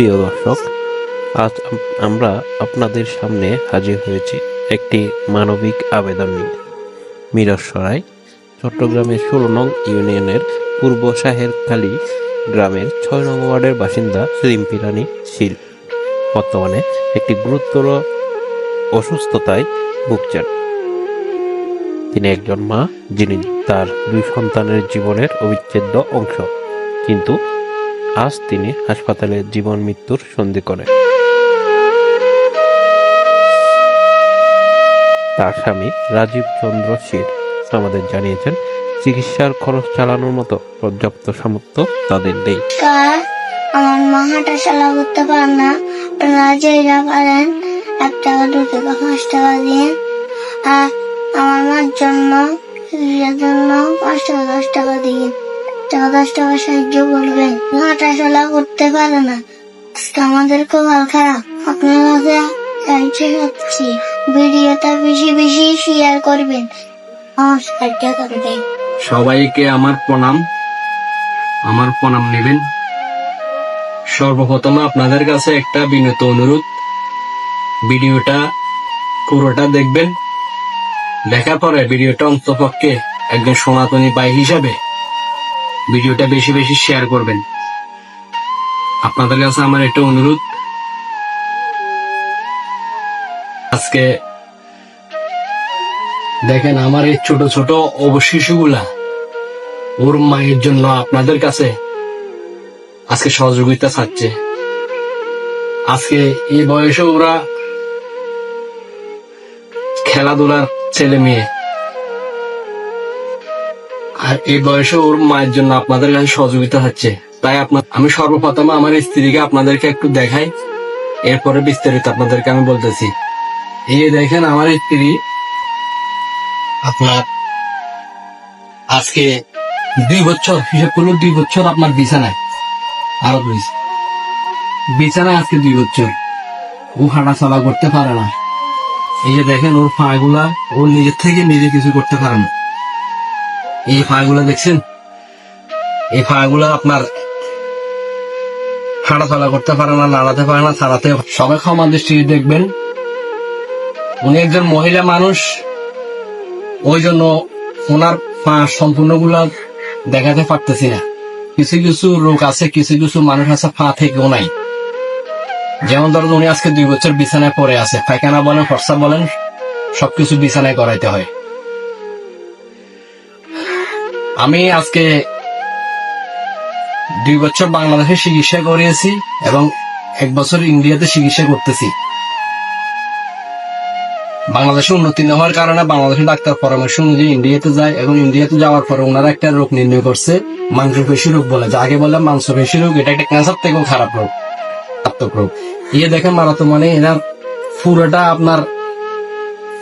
প্রিয় দর্শক, আজ আমরা আপনাদের সামনে হাজির হয়েছি একটি মানবিক আবেদন নিয়ে। মিরসরাই চট্টগ্রামের ষোলো নং ইউনিয়নের পূর্ব শাহেরখালী গ্রামের ছয় নং ওয়ার্ডের বাসিন্দা রিম্পি রানী শীল। বর্তমানে একটি গুরুতর অসুস্থতায় ভুগছেন। তিনি একজন মা, যিনি তার দুই সন্তানের জীবনের অবিচ্ছেদ্য অংশ। কিন্তু আজ তিনি হাসপাতালে জীবন মৃত্যুর সন্ধি করে। তার স্বামী রাজীব চন্দ্র শীল আমাদের জানিয়েছেন, চিকিৎসার খরচ চালানোর মতো পর্যাপ্ত সামর্থ্য তাদের নেই। আমার মা হাঁটা চলা করতে পারে না। আপনারা যেটা পারেন, এক টাকা, দু টাকা, পাঁচ টাকা দিয়ে। আর আমার মার জন্য জন্য পাঁচ টাকা, দশ টাকা দিয়ে। টাকা, দশ টাকা সাহায্য করবেন। পারে না। আজকে আমাদের হাল খারাপ। আপনার কাছে সাহায্য চাচ্ছি ভিডিওটা বেশি বেশি শেয়ার করবেন। আমার করবেন সবাইকে আমার প্রণাম। আমার প্রণাম নেবেন। সর্বপ্রথম আপনাদের কাছে একটা বিনত অনুরোধ। ভিডিওটা পুরোটা দেখবেন। দেখার পরে ভিডিওটা অন্তপক্ষে একজন সনাতনী বাই হিসাবে ভিডিওটা বেশি বেশি শেয়ার করবেন। আপনাদের কাছে আমার একটা অনুরোধ। আজকে দেখেন আমার এই ছোট ছোট অবশিশুগুলা ওর মায়ের জন্য আপনাদের কাছে আজকে সহযোগিতা চাচ্ছে আজকে এই বয়সে ওরা খেলাধুলার ছেলে মেয়ে। আর এই বয়সে ওর মায়ের জন্য আপনাদের কাছে সহযোগিতা হচ্ছে। তাই আপনার, আমি সর্বপ্রথম আমার স্ত্রীকে আপনাদেরকে একটু দেখাই। এরপরে বিস্তারিত আপনাদেরকে আমি বলতেছি। এই দেখেন, আমার স্ত্রী আপনার আজকে দুই বছর, হিসেব করল দুই বছর আপনার বিছানায়, আরও দুই বিছানায় আজকে দুই বছর। ও হাঁটা চলা করতে পারে না। এই যে দেখেন, ওর পাগুলা, ও নিজের থেকে নিজে কিছু করতে পারে না। এই পাগুলা দেখছেন? এই পাগুলা আপনার হাঁটা চলা করতে পারে না, নাড়াতে পারে না, ছাড়াতে সবাই ক্ষমা দৃষ্টি দেখবেন। উনি একজন মহিলা মানুষ। ওই জন্য ওনার পা সম্পূর্ণগুলা দেখাতে পারতেছি না। কিছু কিছু রোগ আছে, কিছু কিছু মানুষ আছে, পা থেকেও নাই। যেমন ধরুন, উনি আজকে দুই বছর বিছানায় পড়ে আছে। পায়খানা বলেন, ফর্সা বলেন, সবকিছু বিছানায় করাইতে হয়। আমি আজকে দুই বছর বাংলাদেশে চিকিৎসা করিয়েছি এবং এক বছর ইন্ডিয়াতে চিকিৎসা করতেছি। বাংলাদেশে উন্নতি না হওয়ার কারণে বাংলাদেশের ডাক্তার পরামর্শ অনুযায়ী ইন্ডিয়াতে যায় এবং ইন্ডিয়াতে যাওয়ার পরে ওনারা একটা রোগ নির্ণয় করছে, মাংসপেশি রোগ বলে। যাকে বলে মাংসপেশি রোগ, এটা একটা ক্যান্সার থেকেও খারাপ রোগ মারাত্মক রোগ। ইয়ে দেখেন মারাত্মক মানে এনার পুরোটা আপনার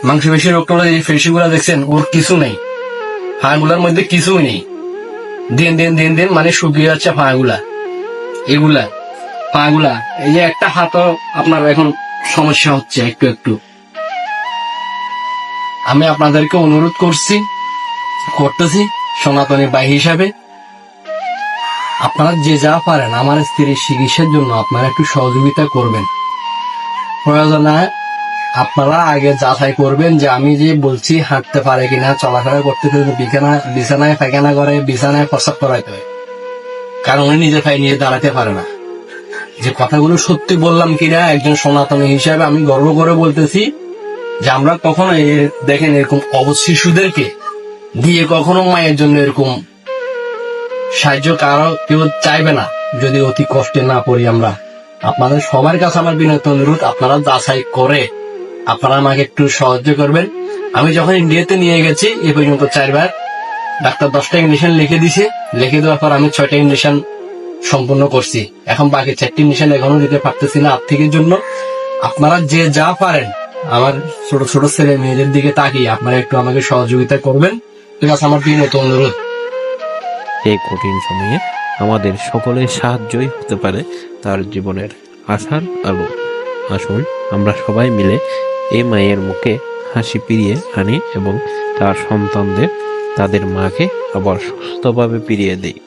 মাংসপেশি রোগটা হলো এই পেশিগুলা দেখছেন, ওর কিছু নেই। হাড়গুলার মধ্যে কিছুই নেই। দিন দিন দিন দিন মানে শুকিয়ে যাচ্ছে পাগুলা। এগুলা, পাগুলা। এই যে একটা হাতও আপনার এখন সমস্যা হচ্ছে একটু একটু। আমি আপনাদেরকে অনুরোধ করছি, করতেছি সনাতনী বাই হিসাবে। আপনারা যে যা পারেন, আমার স্ত্রীর চিকিৎসার জন্য আপনারা একটু সহযোগিতা করবেন। প্রয়োজনে আপনারা আগে যাচাই করবেন যে আমি যে বলছি হাঁটতে পারে কিনা, চলাফেরা করতে বিছানা, বিছানায় পায়খানা করে, বিছানায় প্রসাব করাইতে হয়। কারণ উনি নিজে পায়ে নিয়ে দাঁড়াতে পারে না। যে কথাগুলো সত্যি বললাম কিনা, একজন সনাতনী হিসাবে আমি গর্ব করে বলতেছি যে আমরা কখনো দেখেন এরকম অবধ শিশুদেরকে দিয়ে কখনো মায়ের জন্য এরকম সাহায্য কারও কেউ চাইবে না। যদি অতি কষ্টে না পড়ি আমরা। আপনাদের সবার কাছে আমার বিনত, অনুরোধ, আপনারা যাচাই করে আপনারা আমাকে একটু সাহায্য করবেন। আমি যখন ইন্ডিয়াতে নিয়ে গেছি, এ পর্যন্ত চারবার ডাক্তার দশটা ইঞ্জেকশন লিখে দিছে। লিখে দেওয়ার পর আমি ছয়টা ইঞ্জেকশন সম্পূর্ণ করছি। এখন বাকি চারটি ইঞ্জেকশন এখনও দিতে পারতেছি না আর্থিকের জন্য। আপনারা যে যা পারেন, আমার ছোট ছোট ছেলে মেয়েদের দিকে তাকিয়ে আপনারা একটু আমাকে সহযোগিতা করবেন। ঠিক আমার বিনত অনুরোধ। এই কঠিন সময়ে আমাদের সকলের সাহায্যই হতে পারে তার জীবনের আশার আলো। আসুন, আমরা সবাই মিলে এই মায়ের মুখে হাসি ফিরিয়ে আনি এবং তার সন্তানদের, তাদের মাকে আবার সুস্থভাবে ফিরিয়ে দিই।